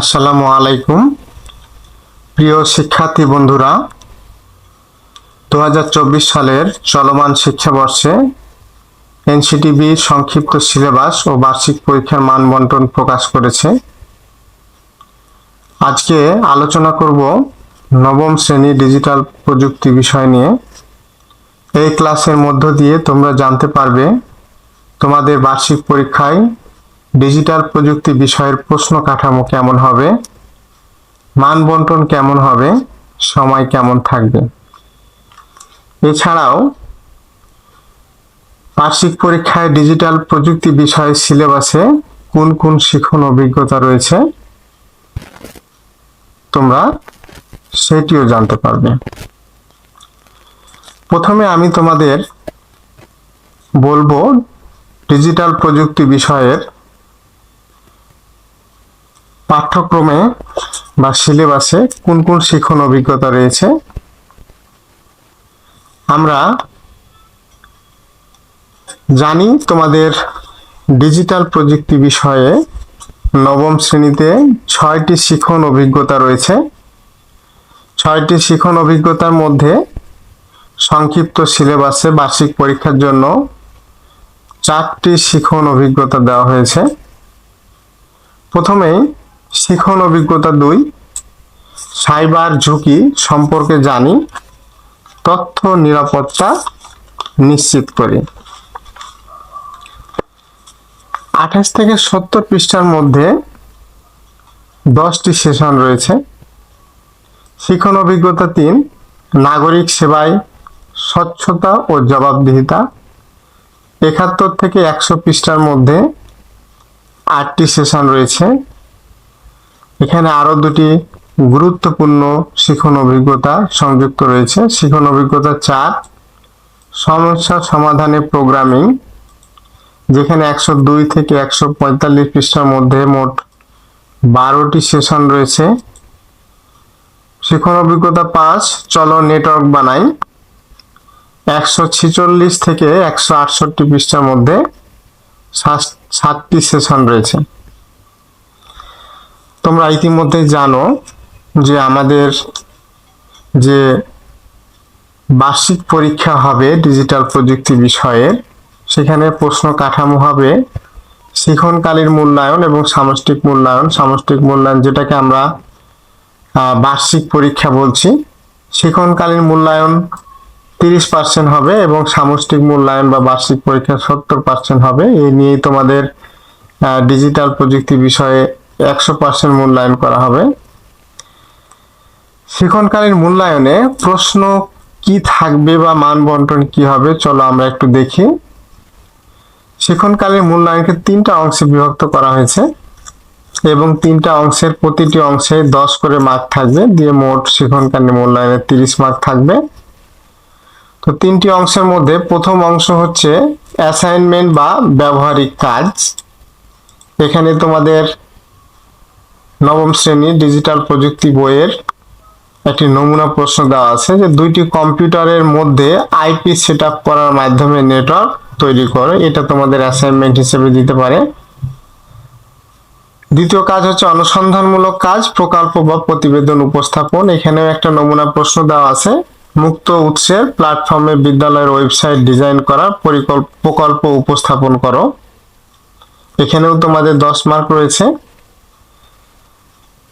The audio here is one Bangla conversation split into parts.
আসসালামু আলাইকুম। প্রিয় শিক্ষার্থী বন্ধুরা দু হাজার চব্বিশ সালের চলমান শিক্ষাবর্ষে এনসিটিবি সংক্ষিপ্ত সিলেবাস ও বার্ষিক পরীক্ষার মান বন্টন প্রকাশ করেছে। আজকে আলোচনা করব নবম শ্রেণি ডিজিটাল প্রযুক্তি বিষয় নিয়ে। এই ক্লাসের মধ্য দিয়ে তোমরা জানতে পারবে তোমাদের বার্ষিক পরীক্ষায় ডিজিটাল প্রযুক্তি বিষয়ের প্রশ্ন কাঠামো কেমন হবে? মান বন্টন কেমন হবে? সময় কেমন থাকবে? এছাড়াও, বার্ষিক পরীক্ষায় ডিজিটাল প্রযুক্তি বিষয় সিলেবাসে কোন কোন শিখন অভিজ্ঞতা রয়েছে? তোমরা সেটিও জানতে পারবে। প্রথমে আমি তোমাদের বলব ডিজিটাল প্রযুক্তি বিষয়ের পাঠ্যক্রমে বা সিলেবাসে কোন কোন শিখন অভিজ্ঞতা রয়েছে? আমরা জানি তোমাদের ডিজিটাল প্রযুক্তি বিষয়ে নবম শ্রেণীতে ছয়টি শিখন অভিজ্ঞতা রয়েছে। ছয়টি শিখন অভিজ্ঞতার মধ্যে সংক্ষিপ্ত সিলেবাসে বার্ষিক পরীক্ষার জন্য চারটি শিখন অভিজ্ঞতা দেওয়া হয়েছে। প্রথমেই শিখন অভিজ্ঞতা দুই, সাইবার ঝুঁকি সম্পর্কে জানি, তথ্য নিরাপত্তা নিশ্চিত করি। আঠাশ থেকে সত্তর পৃষ্ঠার মধ্যে দশটি সেশন রয়েছে। শিখন অভিজ্ঞতা তিন, নাগরিক সেবায় স্বচ্ছতা ও জবাবদিহিতা। একাত্তর থেকে একশো পৃষ্ঠার মধ্যে আটটি সেশন রয়েছে। এখানে আরও দুটি গুরুত্বপূর্ণ শিখন অভিজ্ঞতা সংযুক্ত রয়েছে। শিখন অভিজ্ঞতা চার, সমস্যা সমাধানে প্রোগ্রামিং, যেখানে একশো দুই থেকে একশো পঁয়তাল্লিশ পৃষ্ঠার মধ্যে মোট বারোটি সেশন রয়েছে। শিখন অভিজ্ঞতা পাঁচ, চলো নেটওয়ার্ক বানাই। একশো ছিচল্লিশ থেকে একশো আটষট্টি পৃষ্ঠার মধ্যে সাত- সাতটি সেশন রয়েছে। তোমরা ইতিমধ্যে জানো যে আমাদের যে বার্ষিক পরীক্ষা হবে ডিজিটাল প্রযুক্তি বিষয়ের, সেখানে প্রশ্ন কাঠামো হবে শিখনকালীন মূল্যায়ন এবং সামষ্টিক মূল্যায়ন। সামষ্টিক মূল্যায়ন যেটাকে আমরা বার্ষিক পরীক্ষা বলছি। শিখনকালীন মূল্যায়ন তিরিশ পার্সেন্ট হবে এবং সামষ্টিক মূল্যায়ন বা বার্ষিক পরীক্ষা সত্তর পার্সেন্ট হবে। এই নিয়েই তোমাদের ডিজিটাল প্রযুক্তি বিষয়ে একশো পার্সেন্ট মূল্যায়ন করা হবে। শিখনকালীন মূল্যায়নে প্রশ্ন কি থাকবে বা মান বন্টন কি হবে, চলো আমরা একটু দেখি। শিখনকালীন মূল্যায়নকে তিনটা অংশে বিভক্ত করা হয়েছে এবং তিনটা অংশের প্রতিটি অংশে দশ করে মার্ক থাকবে। দিয়ে মোট শিখনকালীন মূল্যায়নে তিরিশ মার্ক থাকবে। তো তিনটি অংশের মধ্যে প্রথম অংশ হচ্ছে অ্যাসাইনমেন্ট বা ব্যবহারিক কাজ। এখানে তোমাদের নবম শ্রেণির ডিজিটাল প্রযুক্তি বইয়ের একটি নমুনা প্রশ্ন দেওয়া আছে যে দুইটি কম্পিউটারের মধ্যে আইপি সেট করার মাধ্যমে নেটওয়ার্ক তৈরি করো। এটা তোমাদের অ্যাসাইনমেন্ট হিসেবে দিতে পারে। দ্বিতীয় কাজ হচ্ছে অনুসন্ধানমূলক কাজ, প্রকল্প বা প্রতিবেদন উপস্থাপন। এখানেও একটা নমুনা প্রশ্ন দেওয়া আছে। মুক্ত উৎসের প্ল্যাটফর্মে বিদ্যালয়ের ওয়েবসাইট ডিজাইন করা পরিকল্প, প্রকল্প উপস্থাপন করো। এখানেও তোমাদের দশ মার্ক রয়েছে।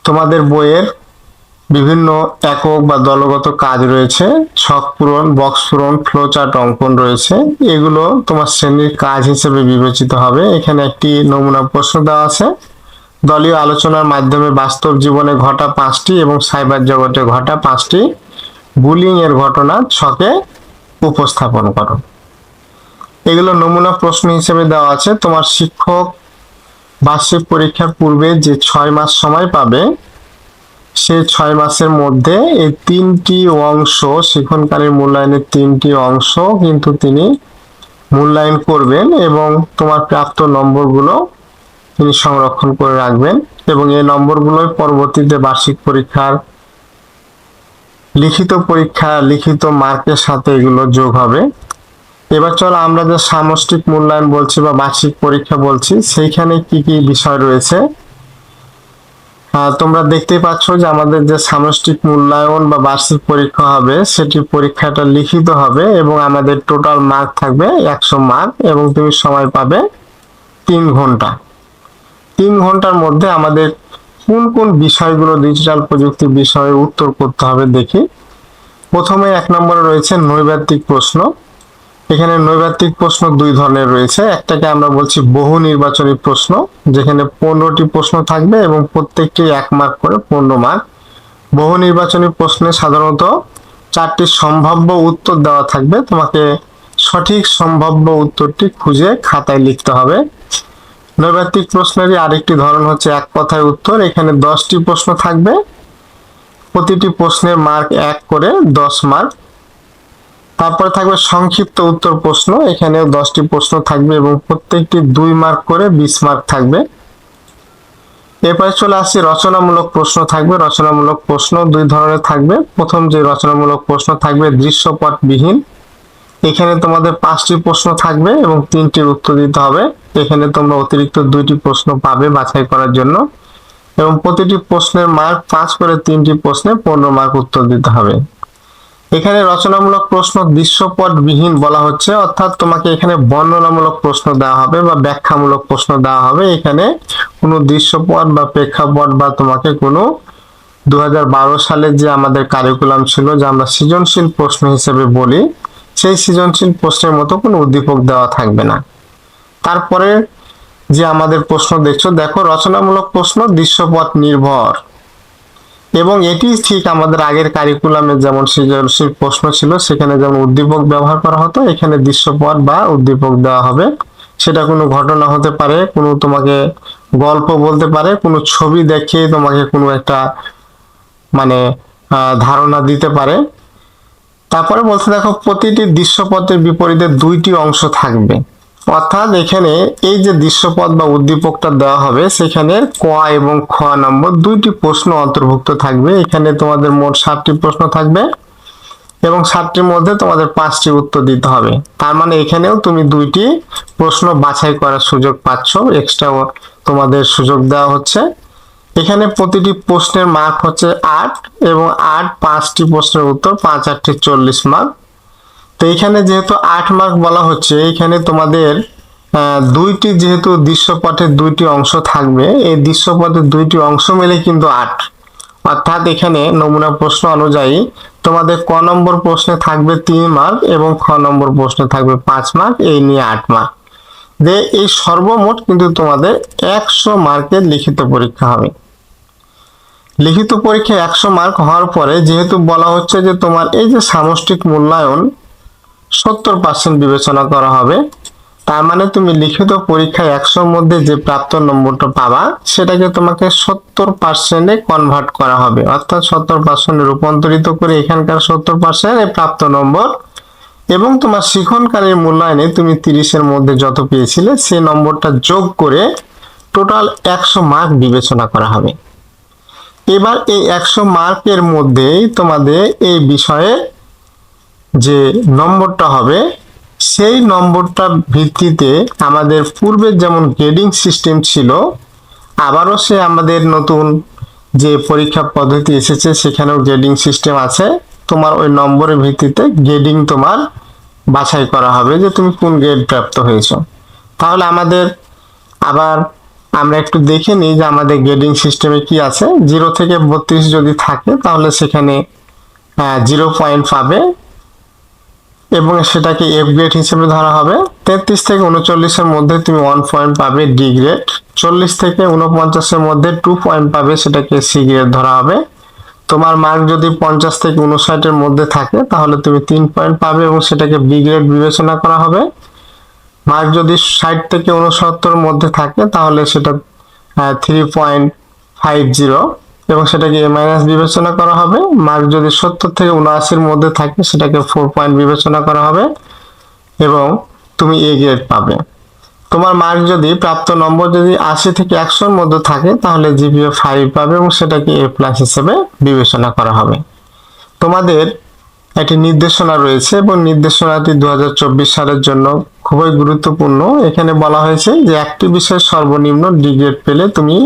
তোমাদের বইয়ের বিভিন্ন একক বা দলগত কাজ রয়েছে। ছক পূরণ, বক্স পূরণ ফ্লো চার্ট অঙ্কন রয়েছে। এগুলো তোমার শ্রেণির কাজ হিসেবে বিবেচিত হবে। এখানে একটি নমুনা প্রশ্ন দেওয়া আছে। দলীয় আলোচনার মাধ্যমে বাস্তব জীবনে ঘটা পাঁচটি এবং সাইবার জগতে ঘটা পাঁচটি। বুলিং এর ঘটনা ছকে উপস্থাপন করো। এগুলো নমুনা প্রশ্ন হিসেবে দেওয়া আছে। তোমার শিক্ষক বার্ষিক পরীক্ষার পূর্বে যে ছয় মাস সময় পাবে, সে ছয় মাসের মধ্যে এই তিনটি অংশ শিক্ষণকালীন মূল্যায়নের তিনটি অংশ কিন্তু তিনি মূল্যায়ন করবেন এবং তোমার প্রাপ্ত নম্বরগুলো তিনি সংরক্ষণ করে রাখবেন এবং এই নম্বরগুলোই পরবর্তীতে বার্ষিক পরীক্ষার লিখিত পরীক্ষা, লিখিত মার্কের সাথে এগুলো যোগ হবে। এবার চলো আমরা যে সামষ্টিক মূল্যায়ন বলছি বা বার্ষিক পরীক্ষা বলছি, সেইখানে কি কি বিষয় রয়েছে? তোমরা দেখতেই পাচ্ছ যে আমাদের যে সামষ্টিক মূল্যায়ন বা বার্ষিক পরীক্ষা হবে, সেটি পরীক্ষাটা লিখিত হবে এবং আমাদের টোটাল মার্ক থাকবে একশো মার্ক এবং তুমি সময় পাবে তিন ঘণ্টা। তিন ঘণ্টার মধ্যে আমাদের কোন কোন বিষয়গুলো ডিজিটাল প্রযুক্তির বিষয়ে উত্তর করতে হবে দেখি। প্রথমে এক নম্বরে রয়েছে নৈর্ব্যক্তিক প্রশ্ন। এখানে নৈর্ব্যক্তিক প্রশ্ন দুই ধরনের রয়েছে। একটাকে আমরা বলছি বহু নির্বাচনী প্রশ্ন, যেখানে পনেরোটি প্রশ্ন থাকবে এবং প্রত্যেকটি এক মার্ক করে পনেরো মার্ক বহু নির্বাচনী প্রশ্নে সাধারণত চারটি সম্ভাব্য উত্তর দেওয়া থাকবে। তোমাকে সঠিক সম্ভাব্য উত্তরটি খুঁজে খাতায় লিখতে হবে। নৈর্ব্যক্তিক প্রশ্নেরই আরেকটি ধরন হচ্ছে এক কথায় উত্তর। এখানে দশটি প্রশ্ন থাকবে। প্রতিটি প্রশ্নের মার্ক এক করে দশ মার্ক তারপরে থাকবে সংক্ষিপ্ত উত্তর প্রশ্ন। এখানেও দশটি প্রশ্ন থাকবে এবং প্রত্যেকটি দুই মার্ক করে বিশ মার্ক থাকবে। এরপরে চলে আসছি, রচনামূলক প্রশ্ন থাকবে। রচনামূলক প্রশ্ন দুই ধরনের থাকবে। প্রথম যে রচনামূলক প্রশ্ন থাকবে, দৃশ্যপটবিহীন। এখানে তোমাদের পাঁচটি প্রশ্ন থাকবে এবং তিনটির উত্তর দিতে হবে। এখানে তোমরা অতিরিক্ত দুইটি প্রশ্ন পাবে বাছাই করার জন্য। এবং প্রতিটি প্রশ্নের মার্ক পাঁচ করে তিনটি প্রশ্নে পনেরো মার্ক উত্তর দিতে হবে। এখানে রচনামূলক প্রশ্ন দৃশ্যপটবিহীন বলা হচ্ছে, অর্থাৎ তোমাকে এখানে বর্ণনামূলক প্রশ্ন দেওয়া হবে বা ব্যাখ্যামূলক প্রশ্ন দেওয়া হবে। এখানে কোনো দৃশ্যপট বা প্রেক্ষাপট বা তোমাকে কোনো দু হাজার সালে যে আমাদের কারিকুলাম ছিল, যে আমরা সৃজনশীল প্রশ্ন হিসেবে বলি, সেই সৃজনশীল প্রশ্নের মতো কোনো উদ্দীপক দেওয়া থাকবে না। তারপরে যে আমাদের প্রশ্ন দেখছ, দেখো রচনামূলক প্রশ্ন দৃশ্যপট নির্ভর। এবং এটি ঠিক আমাদের আগের কারিকুলামে যেমন সৃজনশীল প্রশ্ন ছিল, সেখানে যেমন উদ্দীপক ব্যবহার করা হতো, এখানে দৃশ্যপট বা উদ্দীপক দেওয়া হবে। সেটা কোনো ঘটনা হতে পারে, কোনো তোমাকে গল্প বলতে পারে, কোনো ছবি দেখে তোমাকে কোনো একটা মানে ধারণা দিতে পারে। তারপরে বলতে দেখো, প্রতিটি দৃশ্যপথের বিপরীতে দুইটি অংশ থাকবে। অর্থাৎ এখানে এই যে দৃশ্যপদ বা উদ্দীপকটা দেওয়া হবে, সেখানে ক এবং খ নম্বর দুইটি প্রশ্ন অন্তর্ভুক্ত থাকবে। এখানে তোমাদের মোট সাতটি প্রশ্ন থাকবে এবং সাতটির মধ্যে তোমাদের পাঁচটি উত্তর দিতে হবে। তার মানে এখানেও তুমি দুইটি প্রশ্ন বাছাই করার সুযোগ পাচ্ছ। এক্সট্রা তোমাদের সুযোগ দেওয়া হচ্ছে। এখানে প্রতিটি প্রশ্নের মার্ক হচ্ছে আট এবং আট পাঁচটি প্রশ্নের উত্তর, পাঁচ, আটটি চল্লিশ মার্ক তো এখানে যেহেতু আট মার্ক বলা হচ্ছে এখানে তোমাদের দুইটি যেহেতু দৃশ্যপথের দুইটি অংশ থাকবে, এই দৃশ্যপথের দুইটি অংশ মিলে কিন্তু আট। অর্থাৎ এখানে নমুনা প্রশ্ন অনুযায়ী তোমাদের ক নম্বর প্রশ্নে থাকবে তিন মার্ক এবং খ নম্বর প্রশ্নে থাকবে পাঁচ মার্ক এই নিয়ে আট মার্ক যে এই সর্বমোট কিন্তু তোমাদের একশো মার্কের লিখিত পরীক্ষা হবে। লিখিত পরীক্ষা একশো মার্ক হওয়ার পরে যেহেতু বলা হচ্ছে যে তোমার এই যে সামষ্টিক মূল্যায়ন সত্তর পার্সেন্ট বিবেচনা করা হবে। তার মানে তুমি লিখিত পরীক্ষায় একশোর মধ্যে যে প্রাপ্ত নম্বরটা পাবা, সেটাকে তোমাকে সত্তর পার্সেন্টে কনভার্ট করা হবে। অর্থাৎ সত্তর পার্সেন্টে রূপান্তরিত করে এখানকার সত্তর পার্সেন্ট প্রাপ্ত নম্বর এবং তোমার শিখনকারীর মূল্যায়নে তুমি তিরিশের মধ্যে যত পেয়েছিলে, সেই নম্বরটা যোগ করে টোটাল একশো মার্ক বিবেচনা করা হবে। এবার এই একশো মার্কের মধ্যেই তোমাদের এই বিষয়ে যে নম্বরটা হবে, সেই নম্বরটার ভিত্তিতে আমাদের পূর্বের যেমন গ্রেডিং সিস্টেম ছিল, আবারও সে আমাদের নতুন যে পরীক্ষা পদ্ধতি এসেছে, সেখানেও গ্রেডিং সিস্টেম আছে। তোমার ওই নম্বরের ভিত্তিতে গ্রেডিং তোমার বাছাই করা হবে যে তুমি কোন গ্রেড প্রাপ্ত হয়েছো। তাহলে আমাদের আবার আমরা একটু দেখে নিই যে আমাদের গ্রেডিং সিস্টেমে কি আছে। জিরো থেকে বত্রিশ যদি থাকে, তাহলে সেখানে জিরো পয়েন্ট পাবে। এবং সেটাকে এফ গ্রেড হিসেবে ধরা হবে। তেত্রিশ থেকে উনচল্লিশের মধ্যে তুমি ওয়ান পয়েন্ট পাবে ডি গ্রেড চল্লিশ থেকে উনপঞ্চাশের মধ্যে টু পয়েন্ট পাবে, সেটাকে সি গ্রেড ধরা হবে। তোমার মার্ক যদি পঞ্চাশ থেকে উনষাটের মধ্যে থাকে, তাহলে তুমি তিন পয়েন্ট পাবে এবং সেটাকে বি গ্রেড বিবেচনা করা হবে। মার্ক যদি ষাট থেকে উনসত্তরের মধ্যে থাকে, তাহলে সেটা থ্রি পয়েন্ট ফাইভ জিরো এবং সেটাকে এ মাইনাস বিবেচনা করা হবে। মার্ক যদি সত্তর থেকে উনআশির মধ্যে থাকে, সেটাকে ফোর পয়েন্ট বিবেচনা করা হবে এবং তুমি এ গ্রেড পাবে। তোমার মার্ক যদি, প্রাপ্ত নম্বর যদি আশি থেকে একশোর মধ্যে থাকে, তাহলে জিপিএ ফাইভ পাবে এবং সেটাকে এ প্লাস হিসেবে বিবেচনা করা হবে। তোমাদের একটি নির্দেশনা রয়েছে এবং নির্দেশনাটি দু হাজার চব্বিশ সালের জন্য খুবই গুরুত্বপূর্ণ। এখানে বলা হয়েছে যে, একটি বিষয় সর্বনিম্ন ডিগ্রেড পেলে তুমি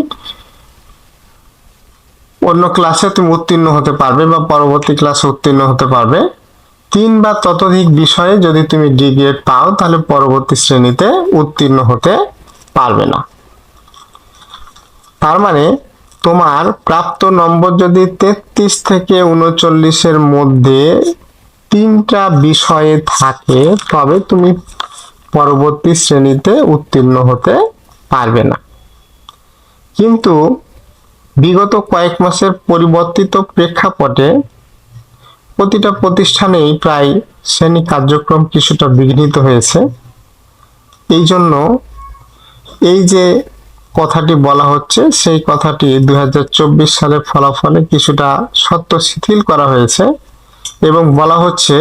অন্য ক্লাসে তুমি উত্তীর্ণ হতে পারবে বা পরবর্তী ক্লাসে উত্তীর্ণ হতে পারবে। তিন বা ততোধিক বিষয়ে যদি তুমি ডি গ্রেড পাও, তাহলে পরবর্তী শ্রেণীতে উত্তীর্ণ হতে পারবে না। তার মানে তোমার প্রাপ্ত নম্বর যদি তেত্রিশ থেকে উনচল্লিশের মধ্যে তিনটা বিষয়ে থাকে, তবে তুমি পরবর্তী শ্রেণীতে উত্তীর্ণ হতে পারবে না। কিন্তু বিগত কয়েক মাসের পরিবর্তিত প্রেক্ষাপটে প্রতিটা প্রতিষ্ঠানেই প্রায় শ্রেণি কার্যক্রম কিছুটা বিঘ্নিত হয়েছে। এই জন্য এই যে কথাটি বলা হচ্ছে, সেই কথাটি দু হাজার চব্বিশ সালের ফলাফলে কিছুটা সত্য শিথিল করা হয়েছে এবং বলা হচ্ছে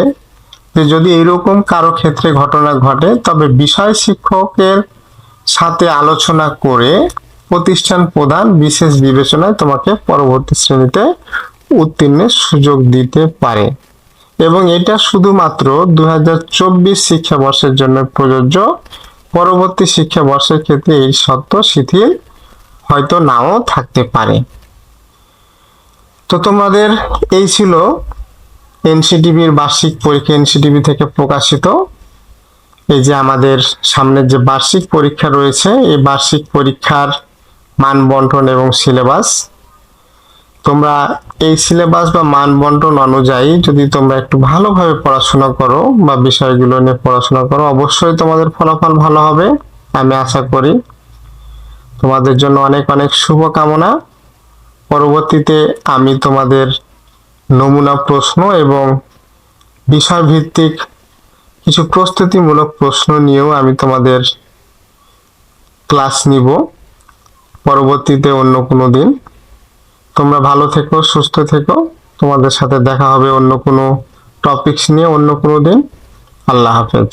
যে যদি এইরকম কারও ক্ষেত্রে ঘটনা ঘটে, তবে বিষয় শিক্ষকের সাথে আলোচনা করে প্রতিষ্ঠান প্রধান বিশেষ বিবেচনায় তোমাকে পরবর্তী শ্রেণীতে উত্তীর্ণের সুযোগ দিতে পারে। এবং এটা শুধুমাত্র দু দুই শিক্ষাবর্ষের জন্য প্রযোজ্য। পরবর্তী শিক্ষাবর্ষের ক্ষেত্রে এই সত্য শিথিল হয়তো নাও থাকতে পারে। তো তোমাদের এই ছিল এনসিটিভির বার্ষিক পরীক্ষা, এনসিটিভি থেকে প্রকাশিত। এই যে আমাদের সামনের যে বার্ষিক পরীক্ষা রয়েছে, এই বার্ষিক পরীক্ষার মান বন্টন এবং সিলেবাস। তোমরা এই সিলেবাস বা মান বন্টন অনুযায়ী যদি তোমরা একটু ভালোভাবে পড়াশোনা করো বা বিষয়গুলো নিয়ে পড়াশোনা করো, অবশ্যই তোমাদের ফলাফল ভালো হবে, আমি আশা করি। তোমাদের জন্য অনেক অনেক শুভকামনা। পরবর্তীতে আমি তোমাদের নমুনা প্রশ্ন এবং বিষয়ভিত্তিক কিছু প্রস্তুতিমূলক প্রশ্ন নিয়েও আমি তোমাদের ক্লাস নিব। পরবর্তীতে অন্য কোনো দিন। তোমরা ভালো থেকো, সুস্থ থেকো। তোমাদের সাথে দেখা হবে অন্য কোনো টপিকস নিয়ে অন্য কোনো দিন। আল্লাহ হাফেজ।